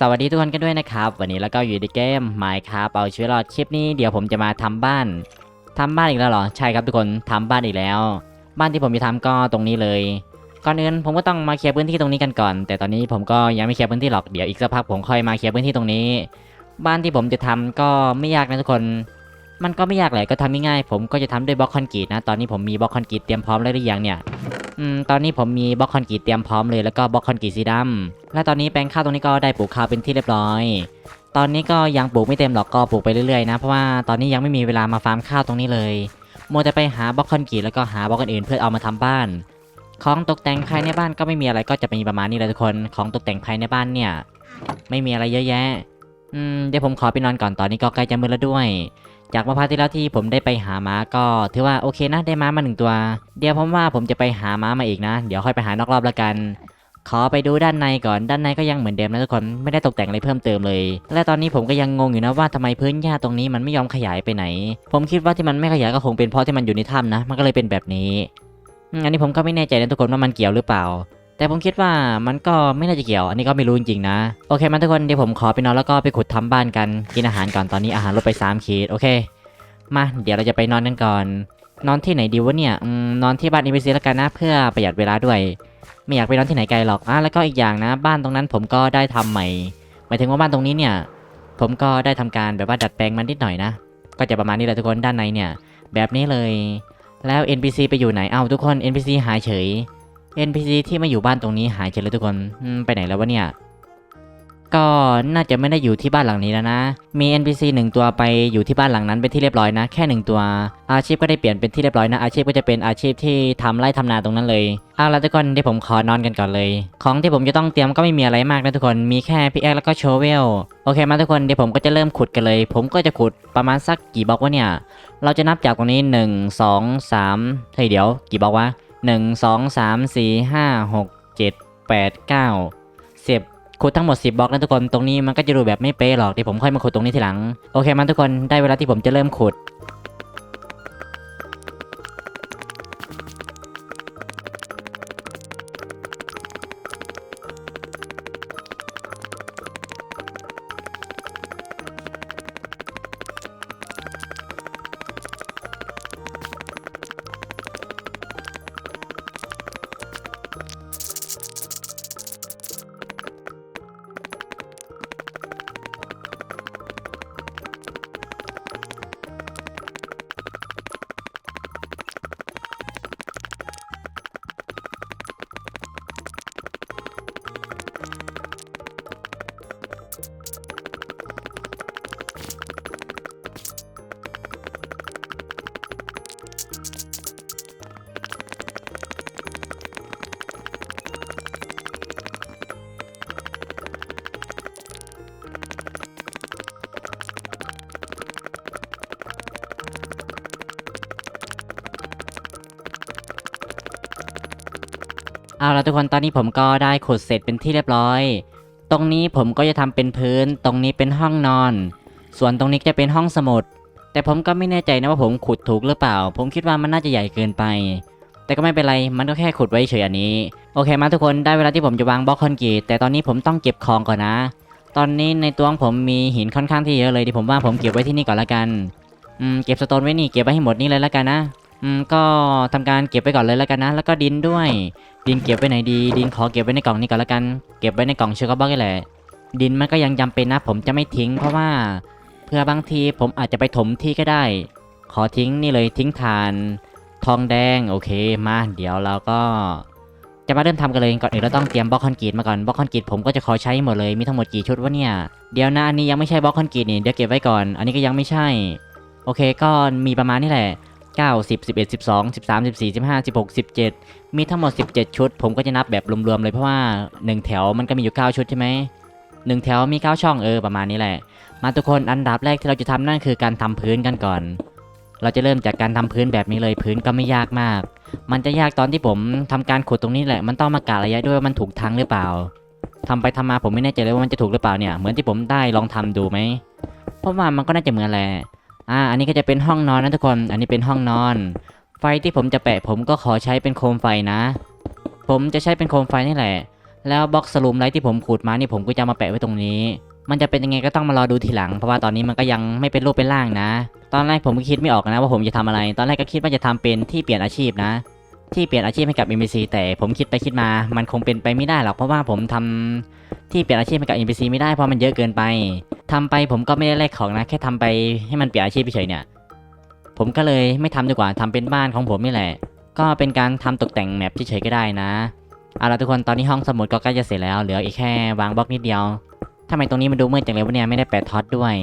สวัสดีทุกคนกันด้วยนะครับ วันนี้แล้วก็อยู่ในเกม Minecraft เอาชีวิตรอดคลิปนี้เดี๋ยวผมจะมาทำบ้านทำบ้านอีกแล้วเหรอใช่ครับทุกคนทำบ้านอีกแล้ว บ้านที่ผมจะทำก็ตรงนี้เลยก่อนอื่นผมก็ต้องมาเคลียร์พื้นที่ตรงนี้กันก่อน แต่ตอนนี้ผมก็ยังไม่เคลียร์พื้นที่หรอกเดี๋ยวอีกสักพักผมค่อยมาเคลียร์พื้นที่ตรงนี้ บ้านที่ผมจะทำก็ไม่ยากนะทุกคน มันก็ไม่ยากแหละก็ทำง่ายๆผมก็จะทำด้วยบล็อกคอนกรีตนะ ตอนนี้ผมมีบล็อกคอนกรีตเตรียมพร้อมแล้วหรือยังเนี่ยอืมตอนนี้ผมมีบล็อกคอนกรีตเตรียมพร้อมเลยแล้วก็บล็อกคอนกรีตสีดำและตอนนี้แปลงข้าวตรงนี้ก็ได้ปลูกข้าวเป็นที่เรียบร้อย ตอนนี้ก็ยังปลูกไม่เต็มหรอกก็ปลูกไปเรื่อยๆนะเพราะว่าตอนนี้ยังไม่มีเวลามาฟาร์มข้าวตรงนี้เลยมัวแต่ไปหาบล็อกคอนกรีตแล้วก็หาบล็อกอื่นเพื่อเอามาทำบ้านของตกแต่งภายในบ้านก็ไม่มีอะไรก็จะเป็นประมาณนี้แหละทุกคน ของตกแต่งภายในบ้านเนี่ย ไม่มีอะไรเยอะแยะ อืมเดี๋ยวผมขอไปนอนก่อนตอนนี้ก็ใกล้จะมืดแล้วด้วย จากเมื่อพาร์ทที่แล้วที่ผมได้ไปหาม้าก็ถือว่าโอเคนะได้ม้ามาหนึ่งตัว เดี๋ยวผมว่าผมจะไปหาม้ามาอีกนะ เดี๋ยวค่อยไปหานอกรอบแล้วกัน ขอไปดูด้านในก่อนด้านในก็ยังเหมือนเดิมนะทุกคนไม่ได้ตกแต่งอะไรเพิ่มเติมเลย และตอนนี้ผมก็ยังงงอยู่นะว่าทำไมพื้นหญ้าตรงนี้มันไม่ยอมขยายไปไหน ผมคิดว่าที่มันไม่ขยายก็คงเป็นเพราะที่มันอยู่ในถ้ำนะ มันก็เลยเป็นแบบนี้อันนี้ผมก็ไม่แน่ใจนะทุกคนว่ามันเกี่ยวหรือเปล่า แต่ผมคิดว่ามันก็ไม่น่าจะเกี่ยว อันนี้ก็ไม่รู้จริงๆนะ โอเคมาทุกคนเดี๋ยวผมขอไปนอนแล้วก็ไปขุดทำบ้านกัน กินอาหารก่อนตอนนี้อาหารลดไป3ขีดโอเค มาเดี๋ยวเราจะไปนอนกันก่อน นอนที่ไหนดีวะเนี่ยอนอนที่บ้านอีพีซีแล้วกันนะเพื่อประหยัดเวลาด้วย ไม่อยากไปนอนที่ไหนไกลหรอกอะแล้วก็อีกอย่างนะ บ้านตรงนั้นผมก็ได้ทำใหม่ หมายถึงว่าบ้านตรงนี้เนี่ย ผมก็ได้ทำการแบบว่าดัดแปลงมันนิดหน่อยนะ ก็จะประมาณนี้แหละทุกคนด้านในเนี่ย แบบนี้เลย แล้ว NPC ไปอยู่ไหน เอ้าทุกคน NPC หายเฉย NPC ที่มาอยู่บ้านตรงนี้หายเฉยเลยทุกคนไปไหนแล้ววะเนี่ย ก็น่าจะไม่ได้อยู่ที่บ้านหลังนี้แล้วนะ มี NPC หนึ่งตัวไปอยู่ที่บ้านหลังนั้นเป็นที่เรียบร้อยนะ แค่หนึ่งตัว อาชีพก็ได้เปลี่ยนเป็นที่เรียบร้อยนะ อาชีพก็จะเป็นอาชีพที่ทำไร่ทำนาตรงนั้นเลยเอาละทุกคนเดี๋ยวผมขอนอนกันก่อนเลย ของที่ผมจะต้องเตรียมก็ไม่มีอะไรมากนะทุกคน มีแค่พิกแอคแล้วก็โชเวล โอเคมาทุกคนเดี๋ยวผมก็จะเริ่มขุดกันเลย ผมก็จะขุดประมาณสักกี่บล็อกวะเนี่ย เราจะนับจากตรงนี้ 1 2 3เฮ้ยเดี๋ยว กี่บล็อกวะ 1 2 3 4 5 6 7 8 9 10ขุดทั้งหมด 10บล็อกนะทุกคนตรงนี้มันก็จะดูแบบไม่เป๊ะหรอกเดี๋ยวผมค่อยมาขุดตรงนี้ทีหลัง โอเคมาทุกคนได้เวลาที่ผมจะเริ่มขุด เอาละทุกคนตอนนี้ผมก็ได้ขุดเสร็จเป็นที่เรียบร้อย ตรงนี้ผมก็จะทำเป็นพื้น ตรงนี้เป็นห้องนอน ส่วนตรงนี้จะเป็นห้องสมุด แต่ผมก็ไม่แน่ใจนะว่าผมขุดถูกหรือเปล่า ผมคิดว่ามันน่าจะใหญ่เกินไป แต่ก็ไม่เป็นไร มันก็แค่ขุดไว้เฉยอันนี้ โอเคมาทุกคนได้เวลาที่ผมจะวางบล็อกคอนกรีต แต่ตอนนี้ผมต้องเก็บของก่อนนะ ตอนนี้ในตัวของผมมีหินค่อนข้างที่เยอะเลยที่ผมว่าผมเก็บไว้ที่นี่ก่อนละกัน อืมเก็บสโตนไว้นี่เก็บไว้ให้หมดนี่เลยละกันนะ อืมก็ทำการเก็บไว้ก่อนเลยและกันนะ แล้วก็ดินด้วย ดินเก็บไว้ไหนดี ดินขอเก็บไว้ในกล่องนี้ก่อนและกัน เก็บไว้ในกล่องเชูการ์บ็อกนี่แหละ ดินมันก็ยังจำเป็นนะ ผมจะไม่ทิ้ง เพราะว่าเพื่อบางทีผมอาจจะไปถมที่ก็ได้ ขอทิ้งนี่เลยทิ้งฐาน ทองแดงโอเคมาเดี๋ยวเราก็จะมาเริ่มทำกันเลยก่อนอื่นเราต้องเตรียมบล็อกคอนกรีตมาก่อนบล็อกคอนกรีตผมก็จะขอใช้หมดเลยมีทั้งหมดกี่ชุดวะเนี่ยเดี๋ยวนะอันนี้ยังไม่ใช่บล็อกคอนกรีตนี่เดี๋ยวเก็บไว้ก่อน อันนี้ก็ยังไม่ใช่ โอเคก็มีประมาณนี้แหละ 9 10 11 12 13 14 15 16 17 มีทั้งหมด 17 ชุด ผมก็จะนับแบบรวมๆเลยเพราะว่า 1 แถวมันก็มีอยู่ 9 ชุดใช่ไหมหนึ่งแถวมี 9 ช่องเออประมาณนี้แหละ มาทุกคนอันดับแรกที่เราจะทำนั่นคือการทำพื้นกันก่อน เราจะเริ่มจากการทำพื้นแบบนี้เลยพื้นก็ไม่ยากมาก มันจะยากตอนที่ผมทำการขุดตรงนี้แหละ มันต้องมากะระยะด้วยว่ามันถูกทางหรือเปล่าทำไปทำมาผมไม่แน่ใจเลยว่ามันจะถูกหรือเปล่าเนี่ยเหมือนที่ผมได้ลองทำดูไหมเพราะว่ามันก็น่าจะเหมือนแหละ อ่า อันนี้ก็จะเป็นห้องนอนนะทุกคน อันนี้เป็นห้องนอน ไฟที่ผมจะแปะผมก็ขอใช้เป็นโคมไฟนะ ผมจะใช้เป็นโคมไฟนี่แหละ แล้วบล็อกสลูมไลท์ที่ผมขูดมานี่ผมก็จะมาแปะไว้ตรงนี้ มันจะเป็นยังไงก็ต้องมารอดูทีหลัง เพราะว่าตอนนี้มันก็ยังไม่เป็นรูปเป็นร่างนะ ตอนแรกผมก็คิดไม่ออกนะว่าผมจะทำอะไร ตอนแรกก็คิดว่าจะทำเป็นที่เปลี่ยนอาชีพนะ ที่เปลี่ยนอาชีพให้กับ NPC แต่ผมคิดไปคิดมา มันคงเป็นไปไม่ได้หรอกเพราะว่าผมทำที่เปลี่ยนอาชีพให้กับ NPC ไม่ได้เพราะมันเยอะเกินไปทำไปผมก็ไม่ได้แลกของนะแค่ทำไปให้มันเปลี่ยนอาชีพเฉยๆเนี่ย ผมก็เลยไม่ทำดีกว่าทำเป็นบ้านของผมนี่แหละ ก็เป็นการทำตกแต่งแมปเฉยๆก็ได้นะเอาละทุกคนตอนนี้ห้องสมุดก็ใกล้จะเสร็จแล้วเหลืออีกแค่วางบล็อกนิดเดียวทำไมตรงนี้มันดูมืดจังเลยวะเนี่ยไม่ได้แปะท็อตด้วย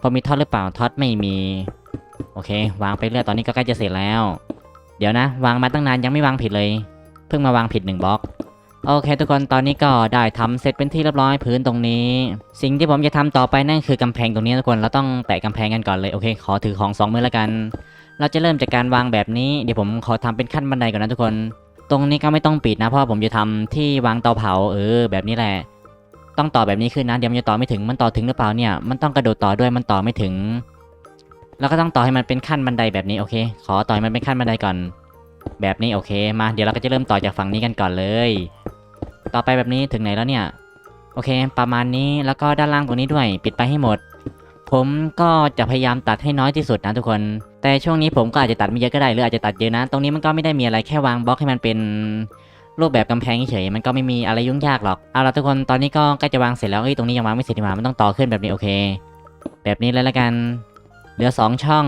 พอมีท็อตหรือเปล่าท็อตไม่มี โอเค วางไปเรื่อยตอนนี้ก็ใกล้จะเสร็จแล้ว เดี๋ยวนะ วางมาตั้งนานยังไม่วางผิดเลย เพิ่งมาวางผิดหนึ่งบล็อกโอเค ทุกคนตอนนี้ก็ได้ทำเสร็จเป็นที่เรียบร้อยพื้นตรงนี้ สิ่งที่ผมจะทำต่อไปนั่นคือกำแพงตรงนี้ทุกคนเราต้องแตะกำแพงกันก่อนเลยโอเค ขอถือของสองมือแล้วกัน เราจะเริ่มจากการวางแบบนี้เดี๋ยวผมขอทำเป็นขั้นบันไดก่อนนะทุกคน ตรงนี้ก็ไม่ต้องปิดนะเพราะผมจะทำที่วางเตาเผาเออแบบนี้แหละ ต้องต่อแบบนี้ขึ้นนะเดี๋ยวมันจะต่อไม่ถึงมันต่อถึงหรือเปล่าเนี่ยมันต้องกระโดดต่อด้วยมันต่อไม่ถึง แล้วก็ต้องต่อให้มันเป็นขั้นบันไดแบบนี้โอเค ขอต่อให้มันเป็นขั้นบันไดก่อน แบบนี้โอเค มาเดี๋ยวเราก็จะเริ่มต่อจากฝั่งนี้กันก่อนเลย ต่อไปแบบนี้ถึงไหนแล้วเนี่ย โอเค ประมาณนี้แล้วก็ด้านล่างตรงนี้ด้วย ปิดไปให้หมด ผมก็จะพยายามตัดให้น้อยที่สุดนะทุกคน แต่ช่วงนี้ผมก็อาจจะตัดไม่เยอะก็ได้หรืออาจจะตัดเยอะนะ ตรงนี้มันก็ไม่ได้มีอะไรแค่วางบล็อกให้มันเป็นรูปแบบกำแพงเฉยมันก็ไม่มีอะไรยุ่งยากหรอก เอาละทุกคนตอนนี้ก็ใกล้จะวางเสร็จแล้วเอ้ตรงนี้ยังวางไม่เสร็จดีกว่ามันต้องต่อขึ้นแบบนี้โอเค แบบนี้เลยละกัน เหลือสองช่อง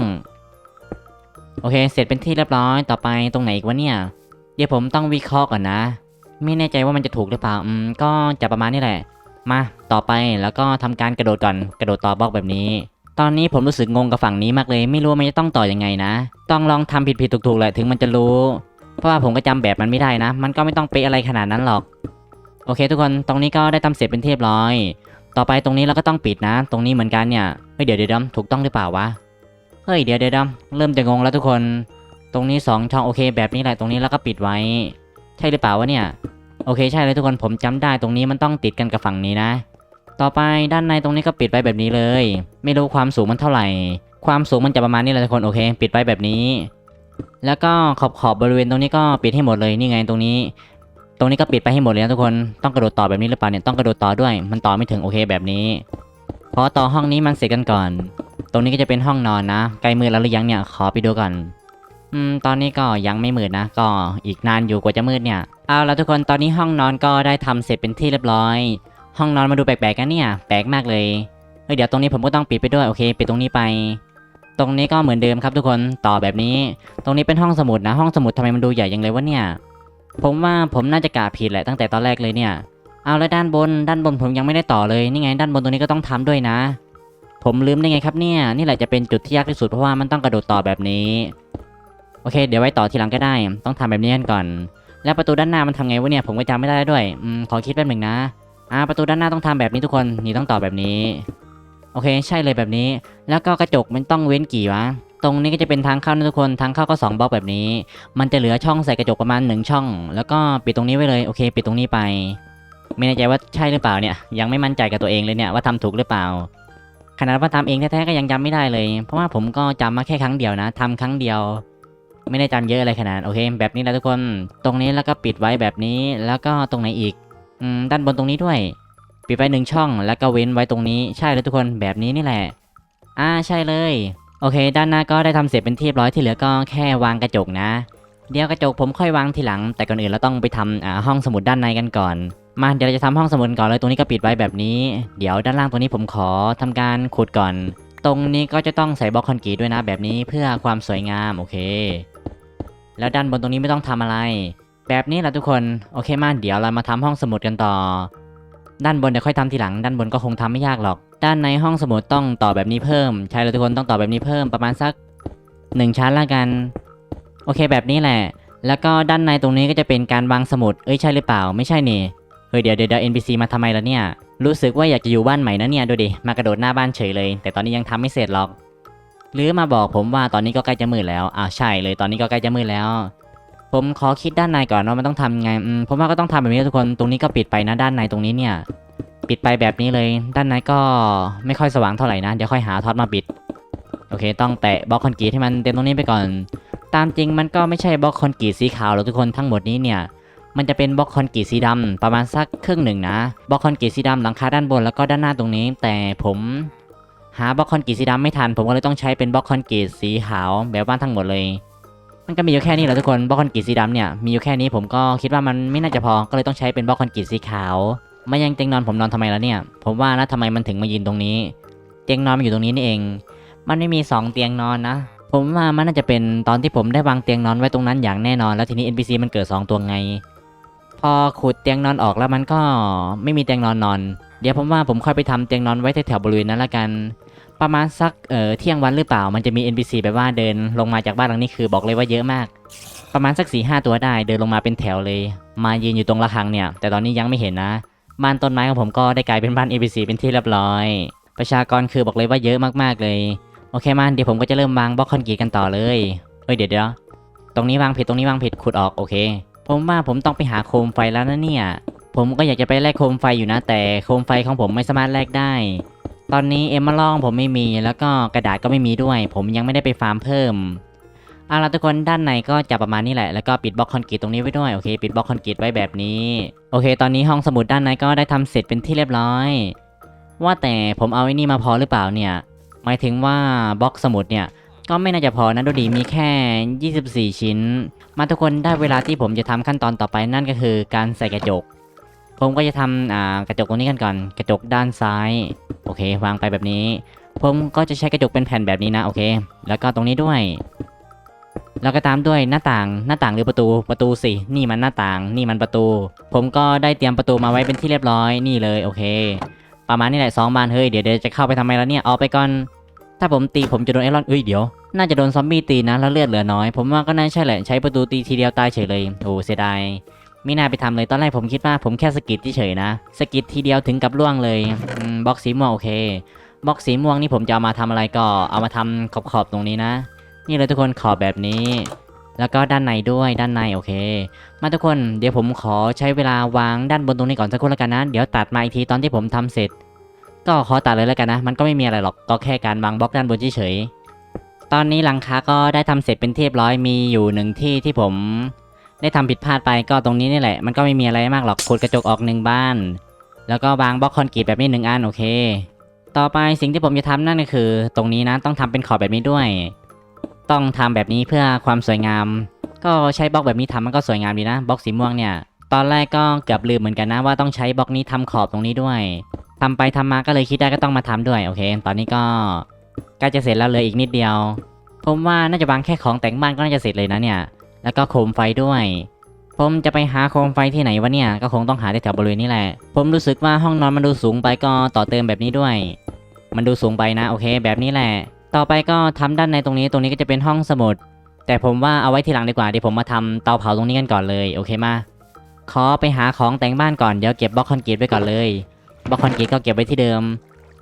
โอเค เสร็จเป็นที่เรียบร้อย ต่อไปตรงไหนอีกวะเนี่ย เดี๋ยวผมต้องวิเคราะห์ก่อนนะ ไม่แน่ใจว่ามันจะถูกหรือเปล่า อืม ก็จะประมาณนี้แหละ มา ต่อไป แล้วก็ทำการกระโดดก่อน กระโดดต่อบล็อกแบบนี้ ตอนนี้ผมรู้สึกงงกับฝั่งนี้มากเลย ไม่รู้ว่ามันจะต้องต่อยังไงนะ ต้องลองทำผิดๆถูกๆแหละถึงมันจะรู้ เพราะว่าผมก็จำแบบมันไม่ได้นะ มันก็ไม่ต้องเป๊ะอะไรขนาดนั้นหรอก โอเค ทุกคน ตรงนี้ก็ได้ทำเสร็จเป็นที่เรียบร้อย ต่อไปตรงนี้เราก็ต้องปิดนะ ตรงนี้เหมือนกันเนี่ยเฮ้ยเดี๋ยวเดี๋ยวดี๋ยวถูกต้องหรือเปล่าวะเฮ้ยเดี๋ยวเดี๋ยวดี๋ยวเริ่มจะงงแล้วทุกคน ตรงนี้สองช่องโอเค แบบนี้แหละตรงนี้แล้วก็ปิดไว้ ใช่หรือเปล่าวะเนี่ยโอเคใช่เลยทุกคนผมจำได้ตรงนี้มันต้องติดกันกับฝั่งนี้นะ ต่อไปด้านในตรงนี้ก็ปิดไว้แบบนี้เลย ไม่รู้ความสูงมันเท่าไหร่ ความสูงมันจะประมาณนี้แหละทุกคนโอเค ปิดไว้แบบนี้ แล้วก็ขอบขอบบริเวณตรงนี้ก็ปิดให้หมดเลยนี่ไงตรงนี้ รงนี้ก็ปิดไปให้หมดเลยนะทุกคนต้องกระโดดต่อแบบนี้หรือเปล่าเนี่ยต้องกระโดดต่อด้วย มันต่อไม่ถึงโอเคแบบนี้พอต่อห้องนี้มันเสร็จกันก่อน ตรงนี้ก็จะเป็นห้องนอนนะใกล้มืดแล้วหรือยังเนี่ยขอไปดูก่อนอืมตอนนี้ก็ยังไม่มืดนะ ก็อีกนานอยู่กว่าจะมืดเนี่ยเอาละทุกคนตอนนี้ห้องนอนก็ได้ทำเสร็จเป็นที่เรียบร้อย ห้องนอนมาดูแปลกๆกันเนี่ยแปลกมากเลยเฮ้ยเดี๋ยวตรงนี้ผมก็ต้องปิดไปด้วยโอเคปิดตรงนี้ไป ตรงนี้ก็เหมือนเดิมครับทุกคนต่อแบบนี้ ตรงนี้เป็นห้องสมุดนะ ห้องสมุดทำไมมันดูใหญ่ยังเลยวะเนี่ย ผมว่าผมน่าจะกะผิดแหละตั้งแต่ตอนแรกเลยเนี่ย เอาแล้วด้านบน ด้านบนผมยังไม่ได้ต่อเลยนี่ไง ด้านบนตรงนี้ก็ต้องทำด้วยนะ ผมลืมได้ไงครับเนี่ย นี่แหละจะเป็นจุดที่ยากที่สุดเพราะว่ามันต้องกระโดดต่อแบบนี้ โอเค เดี๋ยวไว้ต่อทีหลังก็ได้ ต้องทำแบบนี้กันก่อน แล้วประตูด้านหน้ามันทำไงวะเนี่ยผมก็จำไม่ได้ด้วยอืมขอคิดแป๊บหนึ่งนะอ่าประตูด้านหน้าต้องทำแบบนี้ทุกคนนี่ต้องต่อแบบนี้ โอเค ใช่เลยแบบนี้ แล้วก็กระจกมันต้องเว้นกี่วะ ตรงนี้ก็จะเป็นทางเข้านะทุกคนทางเข้าก็2บล็อกแบบนี้ มันจะเหลือช่องใส่กระจกประมาณ 1 ช่อง แล้วก็ปิดตรงนี้ไว้เลยโอเคปิดตรงนี้ไป ไม่แน่ใจว่าใช่หรือเปล่าเนี่ยยังไม่มั่นใจกับตัวเองเลยเนี่ยว่าทำถูกหรือเปล่าขนาดว่าทำเองแท้ๆก็ยังจำไม่ได้เลย เพราะว่าผมก็จำมาแค่ครั้งเดียวนะทำครั้งเดียว ไม่ได้จำเยอะอะไรขนาดโอเค แบบนี้แหละทุกคน ตรงนี้แล้วก็ปิดไว้แบบนี้แล้วก็ตรงไหนอีกอืมด้านบนตรงนี้ด้วย ปิดไว้หนึ่งช่อง แล้วก็เว้นไว้ตรงนี้ใช่เลยทุกคนแบบนี้นี่แหละ อ่าใช่เลย โอเค ด้านหน้าก็ได้ทำเสร็จเป็นที่เรียบร้อยที่เหลือก็แค่วางกระจกนะ เดี๋ยวกระจกผมค่อยวางทีหลัง แต่ก่อนอื่นเราต้องไปทำอ่าห้องสมุดด้านในกันก่อน มาเดี๋ยวเราจะทำห้องสมุดก่อนเลยตรงนี้ก็ปิดไว้แบบนี้ เดี๋ยวด้านล่างตรงนี้ผมขอทำการขุดก่อน ตรงนี้ก็จะต้องใส่บล็อกคอนกรีตด้วยนะ แบบนี้เพื่อความสวยงามโอเค แล้วด้านบนตรงนี้ไม่ต้องทำอะไร แบบนี้แหละทุกคนโอเคมาเดี๋ยวเรามาทำห้องสมุดกันต่อ ด้านบนเดี๋ยวค่อยทำทีหลังด้านบนก็คงทำไม่ยากหรอก ด้านในห้องสมุดต้องต่อแบบนี้เพิ่ม ใช่เลยทุกคนต้องต่อแบบนี้เพิ่มประมาณสักหนึ่งชั้นละกัน โอเคแบบนี้แหละ แล้วก็ด้านในตรงนี้ก็จะเป็นการวางสมุดเอ้ยใช่หรือเปล่า ไม่ใช่นี่เฮ้ยเดี๋ยวเดี๋ยวเดี๋ยว NPC มาทำไมล่ะเนี่ยรู้สึกว่าอยากจะอยู่บ้านใหม่นะเนี่ยดูดิมากระโดดหน้าบ้านเฉยเลย แต่ตอนนี้ยังทำไม่เสร็จหรอก หรือมาบอกผมว่าตอนนี้ก็ใกล้จะมืดแล้วอ่าใช่เลยตอนนี้ก็ใกล้จะมืดแล้ว ผมขอคิดด้านในก่อนว่ามันต้องทำไงอืมผมว่าก็ต้องทำแบบนี้ทุกคนตรงนี้ก็ปิดไปนะด้านในตรงนี้เนี่ย ปิดไปแบบนี้เลย ด้านในก็ไม่ค่อยสว่างเท่าไหร่นะเดี๋ยวค่อยหาท็อตมาปิดโอเค ต้องแตะบล็อกคอนกรีตให้มันเต็มตรงนี้ไปก่อน ตามจริงมันก็ไม่ใช่บล็อกคอนกรีตสีขาวหรอกทุกคนทั้งหมดนี้เนี่ยมันจะเป็นบล็อกคอนกรีตสีดำประมาณสักครึ่งหนึ่งนะบล็อกคอนกรีตสีดำหลังคาด้านบนแล้วก็ด้านหน้าตรงนี้ แต่ผมหาบล็อกคอนกรีตสีดำไม่ทัน ผมก็เลยต้องใช้เป็นบล็อกคอนกรีตสีขาวแบบบ้านทั้งหมดเลย มันก็มีอยู่แค่นี้แหละทุกคนบล็อกคอนกรีตสีดำเนี่ยมีอยู่แค่นี้ผมก็คิดว่ามันไม่น่าจะพอก็เลยต้องใช้เป็นบล็อกคอนกรีตสีขาวมายังเตียงนอนผมนอนทำไมแล้วเนี่ย ผมว่านะทำไมมันถึงมายืนตรงนี้ เตียงนอนมันอยู่ตรงนี้นี่เอง มันไม่มีสองเตียงนอนนะ ผมว่ามันน่าจะเป็นตอนที่ผมได้วางเตียงนอนไว้ตรงนั้นอย่างแน่นอน แล้วทีนี้ NPC มันเกิด 2 ตัวไง พอขุดเตียงนอนออกแล้วมันก็ไม่มีเตียงนอนนอน เดี๋ยวผมว่าผมค่อยไปทำเตียงนอนไว้แถวๆบริเวณนั้นละกัน ประมาณสักเออเที่ยงวันหรือเปล่า มันจะมี NPC แบบว่าเดินลงมาจากบ้านหลังนี้คือบอกเลยว่าเยอะมาก ประมาณสัก4ีหตัวได้เดินลงมาเป็นแถวเลย มายืนอยู่ตรงระฆังเนี่ย แต่ตอนนี้ยังไม่เห็นนะ บ้านต้นไม้ของผมก็ได้กลายเป็นบ้าน NPC เป็นที่เรียบร้อย ประชากรคือบอกเลยว่าเยอะมากๆเลย โอเคมันเดี๋ยวผมก็จะเริ่มวางบล็อกคอนกรีตกันต่อเลยเอ้ยเดี๋ยวเดี๋ยวตรงนี้วางผิดตรงนี้วางผิดขุดออกโอเค ผมว่าผมต้องไปหาโคมไฟแล้วนะเนี่ย ผมก็อยากจะไปแลกโคมไฟอยู่นะ แต่โคมไฟของผมไม่สามารถแลกได้ ตอนนี้เอมเมอลองผมไม่มีแล้วก็กระดาษก็ไม่มีด้วย ผมยังไม่ได้ไปฟาร์มเพิ่มเอาละทุกคนด้านในก็จะประมาณนี้แหละแล้วก็ปิดบล็อกคอนกรีตตรงนี้ไว้ด้วยโอเค ปิดบล็อกคอนกรีตไว้แบบนี้ โอเค ตอนนี้ห้องสมุดด้านในก็ได้ทำเสร็จเป็นที่เรียบร้อย ว่าแต่ผมเอาไอ้นี่มาพอหรือเปล่าเนี่ยหมายถึงว่าบล็อกสมุดเนี่ยก็ไม่น่าจะพอนะดูดีมีแค่ 24 ชิ้น มาทุกคนได้เวลาที่ผมจะทำขั้นตอนต่อไปนั่นก็คือการใส่กระจก ผมก็จะทำกระจกตรงนี้กันก่อน กระจกด้านซ้าย โอเค วางไปแบบนี้ ผมก็จะใช้กระจกเป็นแผ่นแบบนี้นะ โอเค แล้วก็ตรงนี้ด้วย แล้วก็ตามด้วยหน้าต่าง หน้าต่างหรือประตู ประตูสิ นี่มันหน้าต่าง นี่มันประตู ผมก็ได้เตรียมประตูมาไว้เป็นที่เรียบร้อย นี่เลย โอเค ประมาณนี้แหละสองบาน เฮ้ย เดี๋ยวเดี๋ยวจะเข้าไปทำไมแล้วเนี่ย ออกไปก่อน ถ้าผมตีผมจะโดนไอรอนเอ้ย เดี๋ยว น่าจะโดนซอมบี้ตีนะ แล้วเลือดเหลือน้อย ผมว่าก็น่าใช่แหละ ใช้ประตูตีทีเดียวตายเฉยเลย โอ้เสียดาย ไม่น่าไปทำเลยตอนแรกผมคิดว่าผมแค่สกิดเฉยนะ สกิดทีเดียวถึงกับล่วงเลยบล็อกสีม่วงโอเคบล็อกสีม่วงนี่ผมจะเอามาทำอะไรก็เอามาทำขอบๆตรงนี้นะ นี่เลยทุกคนขอบแบบนี้ แล้วก็ด้านในด้วยด้านในโอเค มาทุกคนเดี๋ยวผมขอใช้เวลาวางด้านบนตรงนี้ก่อนสักครู่แล้วกันนะเดี๋ยวตัดมาอีกทีตอนที่ผมทำเสร็จ ก็ขอตัดเลยแล้วกันนะ มันก็ไม่มีอะไรหรอกก็แค่การวางบล็อกด้านบนเฉยตอนนี้หลังคาก็ได้ทำเสร็จเป็นที่เรียบร้อยมีอยู่หนึ่งที่ที่ผม ได้ทำผิดพลาดไปก็ตรงนี้นี่แหละ มันก็ไม่มีอะไรมากหรอกขุดกระจกออกหนึ่งบ้าน แล้วก็วางบล็อกคอนกรีตแบบนี้หนึ่งอันโอเค ต่อไปสิ่งที่ผมจะทำนั่นก็คือ ตรงนี้นะต้องทำเป็นขอบแบบนี้ด้วย ต้องทำแบบนี้เพื่อความสวยงาม ก็ใช้บล็อกแบบนี้ทำมันก็สวยงามดีนะบล็อกสีม่วงเนี่ย ตอนแรกก็เกือบลืมเหมือนกันนะว่าต้องใช้บล็อกนี้ทำขอบตรงนี้ด้วยทำไปทำมาก็เลยคิดได้ก็ต้องมาทำด้วยโอเค ตอนนี้ก็ใกล้จะเสร็จแล้วเลยอีกนิดเดียว ผมว่าน่าจะวางแค่ของแต่งบ้านก็น่าจะเสร็จเลยนะเนี่ย แล้วก็โคมไฟด้วย ผมจะไปหาโคมไฟที่ไหนวะเนี่ย ก็คงต้องหาแถวบริเวณนี้แหละ ผมรู้สึกว่าห้องนอนมันดูสูงไปก็ต่อเติมแบบนี้ด้วย มันดูสูงไปนะโอเค แบบนี้แหละ ต่อไปก็ทำด้านในตรงนี้ตรงนี้ก็จะเป็นห้องสมุด แต่ผมว่าเอาไว้ทีหลังดีกว่าเดี๋ยวผมมาทำเตาเผาตรงนี้กันก่อนเลยโอเคมาขอไปหาของแต่งบ้านก่อนเดี๋ยวเก็บบล็อกคอนกรีตไว้ก่อนเลยบล็อกคอนกรีตก็เก็บไว้ที่เดิม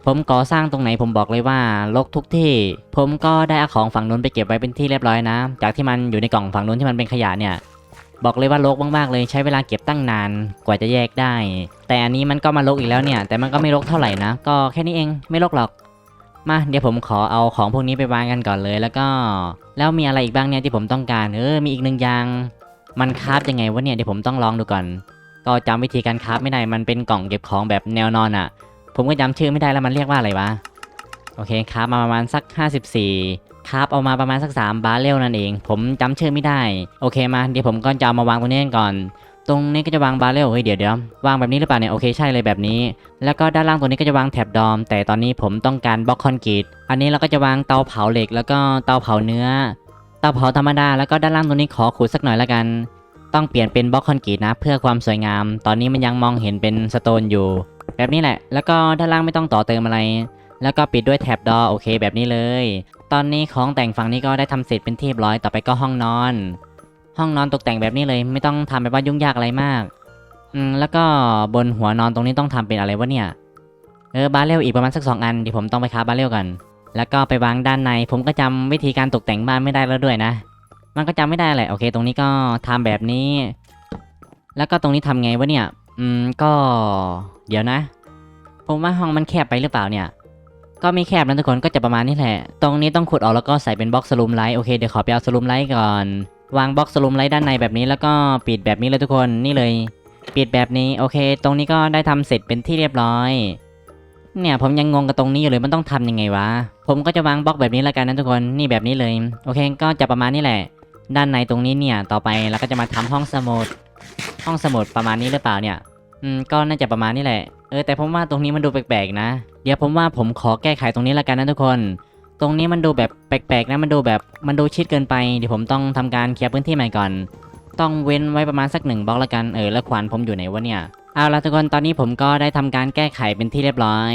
ผมก่อสร้างตรงไหนผมบอกเลยว่าลกทุกที่ ผมก็ได้เอาของฝั่งนู้นไปเก็บไว้เป็นที่เรียบร้อยนะ จากที่มันอยู่ในกล่องฝั่งนู้นที่มันเป็นขยะเนี่ย บอกเลยว่าลกมากๆเลยใช้เวลาเก็บตั้งนานกว่าจะแยกได้ แต่อันนี้มันก็มาลกอีกแล้วเนี่ย แต่มันก็ไม่ลกเท่าไหร่นะ ก็แค่นี้เองไม่ลกหรอก มาเดี๋ยวผมขอเอาของพวกนี้ไปวางกันก่อนเลย แล้วก็แล้วมีอะไรอีกบ้างเนี่ยที่ผมต้องการเออมีอีกหนึ่งอย่าง มันคาฟยังไงวะเนี่ยเดี๋ยวผมต้องลองดูก่อน ก็จำวิธีการคาฟไม่ได้มันเป็นกล่องเก็บของแบบแนวนอนอะ่ะ ผมก็จำชื่อไม่ได้แล้วมันเรียกว่าอะไรวะ โอเคคราฟมาประมาณสัก 54 คราฟเอามาประมาณสัก 3 บาร์เรลนั่นเอง ผมจำชื่อไม่ได้ โอเคมาเดี๋ยวผมก็จะามาวางตรงนี้ก่อน ตรงนี้ก็จะวางบาร์เรลเฮ้ยเดี๋ยวเดี๋ยววางแบบนี้หรือเปล่าเนี่ยโอเคใช่เลยแบบนี้ แล้วก็ด้านล่างตัวนี้ก็จะวางแถบดอม แต่ตอนนี้ผมต้องการบล็อกคอนกรีตอันนี้เราก็จะวางเตาเผาเหล็ก แล้วก็เตาเผาเนื้อ เตาเผาธรรมดาแล้วก็ด้านล่างตัวนี้ขอขุดสักหน่อยละกันต้องเปลี่ยนเป็นบล็อกคอนกรีตนะเพื่อความสวยงาม ตอนนี้มันยังมองเห็นเป็นสโตนอยู่ แบบนี้แหละ แล้วก็ด้านล่างไม่ต้องต่อเติมอะไร แล้วก็ปิดด้วยแถบดอโอเค แบบนี้เลย ตอนนี้ของแต่งฝั่งนี้ก็ได้ทำเสร็จเป็นที่เรียบร้อย ต่อไปก็ห้องนอน ห้องนอนตกแต่งแบบนี้เลย ไม่ต้องทำแบบว่ายุ่งยากอะไรมาก อืม แล้วก็บนหัวนอนตรงนี้ต้องทำเป็นอะไรวะเนี่ย เออ บาเรลอีกประมาณสักสองอันเดี๋ยวผมต้องไปค้าบาเรลกัน แล้วก็ไปวางด้านใน ผมก็จำวิธีการตกแต่งบ้านไม่ได้แล้วด้วยนะ มันก็จำไม่ได้แหละ โอเค ตรงนี้ก็ทำแบบนี้ แล้วก็ตรงนี้ทำไงวะเนี่ย อืม ก็ เดี๋ยวนะ ผมว่าห้องมันแคบไปหรือเปล่าเนี่ย ก็ไม่แคบนะทุกคนก็จะประมาณนี้แหละ ตรงนี้ต้องขุดออกแล้วก็ใส่เป็นบล็อกสลูมไลท์โอเคเดี๋ยวขอไปเอาสลูมไลท์ก่อน วางบล็อกสลุมไลท์ด้านในแบบนี้แล้วก็ปิดแบบนี้เลยทุกคนนี่เลย ปิดแบบนี้โอเค ตรงนี้ก็ได้ทำเสร็จเป็นที่เรียบร้อย เนี่ยผมยังงงกับตรงนี้อยู่เลยมันต้องทำยังไงวะ ผมก็จะวางบล็อกแบบนี้แล้วกันนะทุกคนนี่แบบนี้เลย โอเค ก็จะประมาณนี้แหละ ด้านในตรงนี้เนี่ยต่อไปเราก็จะมาทำห้องสมุดห้องสมุดประมาณนี้หรือเปล่าเนี่ย อืมก็น่าจะประมาณนี้แหละ เออแต่ผมว่าตรงนี้มันดูแปลกๆนะ เดี๋ยวผมว่าผมขอแก้ไขตรงนี้ล้วกันนะทุกคน ตรงนี้มันดูแบบแปลกๆนะ มันดูแบบมันดูชิดเกินไป เดี๋ยวผมต้องทำการเคลียร์พื้นที่ใหม่ก่อน ต้องเว้นไว้ประมาณสักหนึ่งบล็อกละกัน เออแล้วขวานผมอยู่ไหนวะเนี่ย เอาละทุกคนตอนนี้ผมก็ได้ทำการแก้ไขเป็นที่เรียบร้อย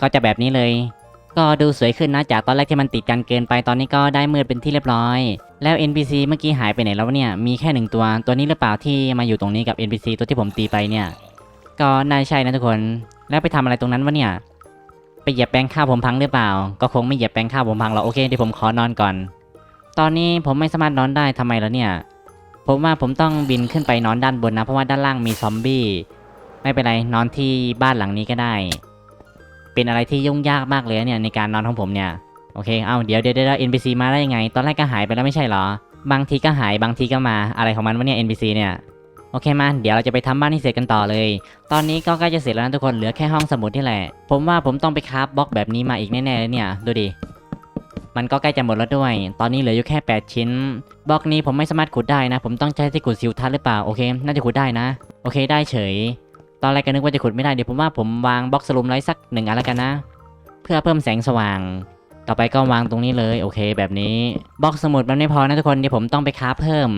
ก็จะแบบนี้เลย ก็ดูสวยขึ้นนะจากตอนแรกที่มันติดกันเกินไป ตอนนี้ก็ได้มืดเป็นที่เรียบร้อย แล้ว NPC เมื่อกี้หายไปไหนแล้วเนี่ย มีแค่หนึ่งตัว ตัวนี้หรือเปล่าที่มาอยู่ตรงนี้กับ NPC ตัวที่ผมตีไปเนี่ย ก็น่าใช่นะทุกคน แล้วไปทำอะไรตรงนั้นวะเนี่ย ไปเหยียบแปลงข้าวผมพังหรือเปล่า ก็คงไม่เหยียบแปลงข้าวผมพังหรอกโอเคเดี๋ยวผมขอนอนก่อน ตอนนี้ผมไม่สามารถนอนได้ทำไมแล้วเนี่ย ผมว่าผมต้องบินขึ้นไปนอนด้านบนนะ เพราะว่าด้านล่างมีซอมบี้ ไม่เป็นไรนอนที่บ้านหลังนี้ก็ได้ เป็นอะไรที่ยุ่งยากมากเลยเนี่ยในการนอนของผมเนี่ย โอเค เอาเดี๋ยวเดี๋ยวเดี๋ยว NPC มาได้ยังไง ตอนแรกก็หายไปแล้วไม่ใช่หรอ บางทีก็หายบางทีก็มา อะไรของมันวะเนี่ย NPC เนี่ย อเคมาเดี๋ยวเราจะไปทำบ้านที่เสร็จกันต่อเลย ตอนนี้ก็ใกล้จะเสร็จแล้วนะทุกคนเหลือแค่ห้องสมุดนี่แหละ ผมว่าผมต้องไปคราฟบล็อกแบบนี้มาอีกแน่ๆเลยเนี่ยดูดิมันก็ใกล้จะหมดแล้วด้วย ตอนนี้เหลืออยู่แค่ 8 ชิ้น บล็อกนี้ผมไม่สามารถขุดได้นะ ผมต้องใช้ที่ขุดซิลทัศน์หรือเปล่า โอเค น่าจะขุดได้นะ โอเคได้เฉย ตอนแรกก็นึกว่าจะขุดไม่ได้ เดี๋ยวผมว่าผมวางบล็อกสลุมไลท์สักหนึ่งอันแล้วกันนะ เพื่อเพิ่มแสงสว่าง ต่อไปก็วางตรงนี้เลย โอเค แบบนี้ บล็อกสมุดมันไม่พอนะทุกคน เดี๋ยวผมต้องไปคราฟเพิ่ม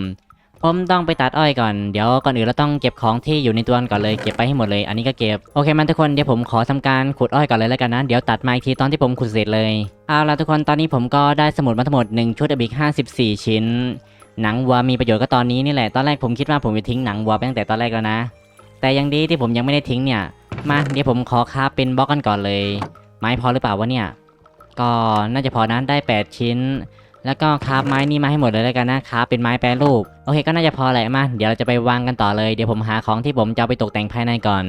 ผมต้องไปตัดอ้อยก่อน เดี๋ยวก่อนอื่นเราต้องเก็บของที่อยู่ในตัวก่อนเลย เก็บไปให้หมดเลย อันนี้ก็เก็บ โอเคมันทุกคน เดี๋ยวผมขอทำการขุดอ้อยก่อนเลยแล้วกันนะ เดี๋ยวตัดมาอีกทีตอนที่ผมขุดเสร็จเลย เอาล่ะทุกคน ตอนนี้ผมก็ได้สมุดมาทั้งหมด1ชุดอบิก54 ชิ้น หนังวัวมีประโยชน์ก็ตอนนี้นี่แหละ ตอนแรกผมคิดว่าผมจะทิ้งหนังวัวไปตั้งแต่ตอนแรกแล้วนะ แต่ยังดีที่ผมยังไม่ได้ทิ้งเนี่ย มา เดี๋ยวผมขอคาเป็นบล็อกกันก่อนเลย ไม้พอหรือเปล่าวะเนี่ย ก็น่าจะพอนะได้ 8 ชิ้น แล้วก็คราฟไม้นี่มาให้หมดเลยแล้วกันนะคราฟเป็นไม้แปรรูป โอเคก็น่าจะพอแหละมาเดี๋ยวเราจะไปวางกันต่อเลย เดี๋ยวผมหาของที่ผมจะเอาไปตกแต่งภายในก่อน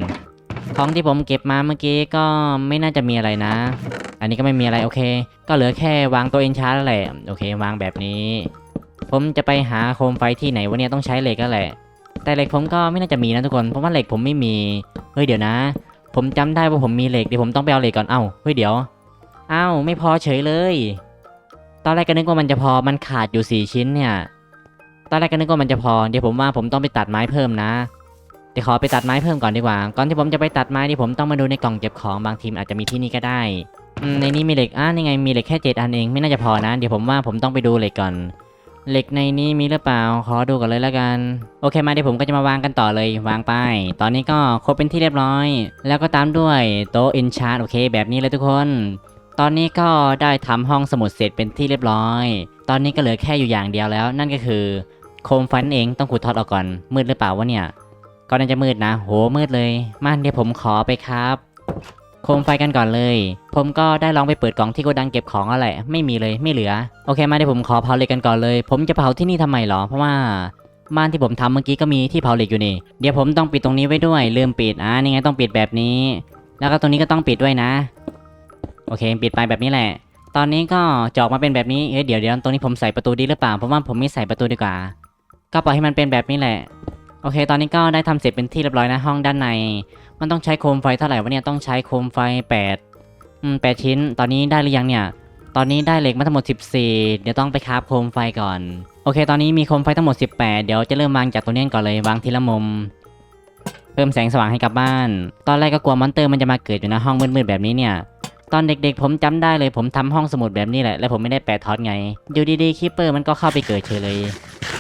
ของที่ผมเก็บมาเมื่อกี้ก็ไม่น่าจะมีอะไรนะ อันนี้ก็ไม่มีอะไรโอเค ก็เหลือแค่วางตัวเอนชาร์แล้วแหละโอเค วางแบบนี้ ผมจะไปหาโคมไฟที่ไหนวะเนี่ยต้องใช้เหล็กแล้วแหละ แต่เหล็กผมก็ไม่น่าจะมีนะทุกคนเพราะว่าเหล็กผมไม่มีเฮ้ยเดี๋ยวนะ ผมจำได้ว่าผมมีเหล็กเดี๋ยวผมต้องไปเอาเหล็กก่อนเอ้าเฮ้ยเดี๋ยวเอ้าไม่พอเฉยเลย ตอนแรกก็นึกว่ามันจะพอมันขาดอยู่สี่ชิ้นเนี่ย ตอนแรกก็นึกว่ามันจะพอ เดี๋ยวผมว่าผมต้องไปตัดไม้เพิ่มนะ เดี๋ยวขอไปตัดไม้เพิ่มก่อนดีกว่า ก่อนที่ผมจะไปตัดไม้นี่ผมต้องมาดูในกล่องเก็บของบางทีมอาจจะมีที่นี่ก็ได้ ในนี้มีเหล็กอะนี่ไงมีเหล็กแค่เจ็ดอันเองไม่น่าจะพอนะ เดี๋ยวผมว่าผมต้องไปดูเหล็กก่อน เหล็กในนี้มีหรือเปล่า ขอดูก่อนเลยแล้วกัน โอเคมาเดี๋ยวผมก็จะมาวางกันต่อเลยวางไป ตอนนี้ก็ครบเป็นที่เรียบร้อย แล้วก็ตามด้วยโต๊ะอินชาร์โอเค แบบนี้เลยทุกคน ตอนนี้ก็ได้ทำห้องสมุดเสร็จเป็นที่เรียบร้อย ตอนนี้ก็เหลือแค่อยู่อย่างเดียวแล้ว นั่นก็คือโคมไฟนั่นเองต้องขุดทอดออกก่อน มืดหรือเปล่าวะเนี่ย ก็น่าจะมืดนะ โหมืดเลยมาเดี๋ยวผมขอไปครับ โคมไฟกันก่อนเลย ผมก็ได้ลองไปเปิดกล่องที่โกดังเก็บของอะไรไม่มีเลยไม่เหลือ โอเคมาเดี๋ยวผมขอเผาเหล็กกันก่อนเลย ผมจะเผาที่นี่ทำไมหรอ เพราะว่าบ้านที่ผมทำเมื่อกี้ก็มีที่เผาเหล็กอยู่นี่ เดี๋ยวผมต้องปิดตรงนี้ไว้ด้วยลืมปิดอ่านี่ไงต้องปิดแบบนี้ แล้วก็ตรงนี้ก็ต้องปิดด้วยนะ โอเค ปิดไปแบบนี้แหละ ตอนนี้ก็จอกมาเป็นแบบนี้เอ้ยเดี๋ยวเดี๋ยวตรงนี้ผมใส่ประตูดีหรือเปล่าเพราะว่าผมไม่ใส่ประตูดีกว่า ก็ปล่อยให้มันเป็นแบบนี้แหละ โอเค ตอนนี้ก็ได้ทำเสร็จเป็นที่เรียบร้อยนะห้องด้านใน มันต้องใช้โคมไฟเท่าไหร่วะเนี่ยต้องใช้โคมไฟ8อืม8ชิ้น ตอนนี้ได้หรือยังเนี่ยตอนนี้ได้เหล็กมาทั้งหมด 14 เดี๋ยวต้องไปคราฟโคมไฟก่อน โอเค ตอนนี้มีโคมไฟทั้งหมด 18 เดี๋ยวจะเริ่มวางจากตัวนี้ก่อนเลยวางทีละมุม เพิ่มแสงสว่างให้กับบ้าน ตอนแรกก็กลัวมอนเตอร์มันจะมาเกิดอยู่นะห้องมืดๆแบบนี้เนี่ย ตอนเด็กๆ ผมจำได้เลยผมทำห้องสมุดแบบนี้แหละ แล้วผมไม่ได้แปะทอตไง อยู่ดีๆคิปเปอร์มันก็เข้าไปเกิดเฉยเลย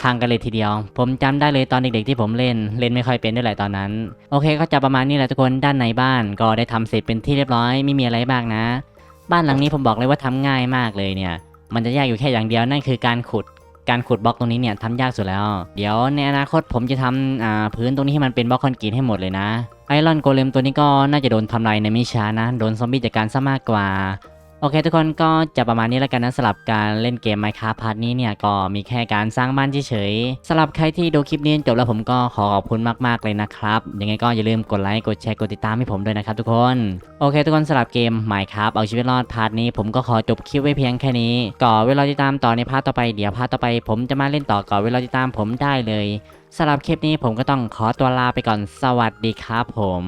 พังกันเลยทีเดียว ผมจำได้เลยตอนเด็กๆที่ผมเล่น เล่นไม่ค่อยเป็นด้วยแหละตอนนั้น โอเคก็จะประมาณนี้แหละทุกคน ด้านในบ้านก็ได้ทำเสร็จเป็นที่เรียบร้อย ไม่มีอะไรบ้างนะ บ้านหลังนี้ผมบอกเลยว่าทำง่ายมากเลยเนี่ย มันจะยากอยู่แค่อย่างเดียวนั่นคือการขุด การขุดบล็อกตรงนี้เนี่ยทำยากสุดแล้ว เดี๋ยวในอนาคตผมจะทำอ่าพื้นตรงนี้ให้มันเป็นบล็อกคอนกรีตให้หมดเลยนะ ไอรอนโกเลมตัวนี้ก็น่าจะโดนทำลายในไม่ช้านะ โดนซอมบี้จัดการซะมากกว่า โอเค ทุกคนก็จะประมาณนี้แล้วกันนะสำหรับการเล่นเกม Minecraft พาร์ทนี้เนี่ยก็มีแค่การสร้างบ้านเฉยๆสำหรับใครที่ดูคลิปนี้จบแล้วผมก็ขอขอบคุณมากๆเลยนะครับ ยังไงก็อย่าลืมกดไลค์กดแชร์กดติดตามให้ผมด้วยนะครับทุกคน โอเค ทุกคนสำหรับเกม Minecraft เอาชีวิตรอดพาร์ทนี้ ผมก็ขอจบคลิปไว้เพียงแค่นี้ก่อเวลาติดตามต่อในพาร์ทต่อไปเดี๋ยวพาร์ทต่อไป ผมจะมาเล่นต่อก่อเวลาติดตามผมได้เลย สำหรับคลิปนี้ผมก็ต้องขอตัวลาไปก่อนสวัสดีครับผม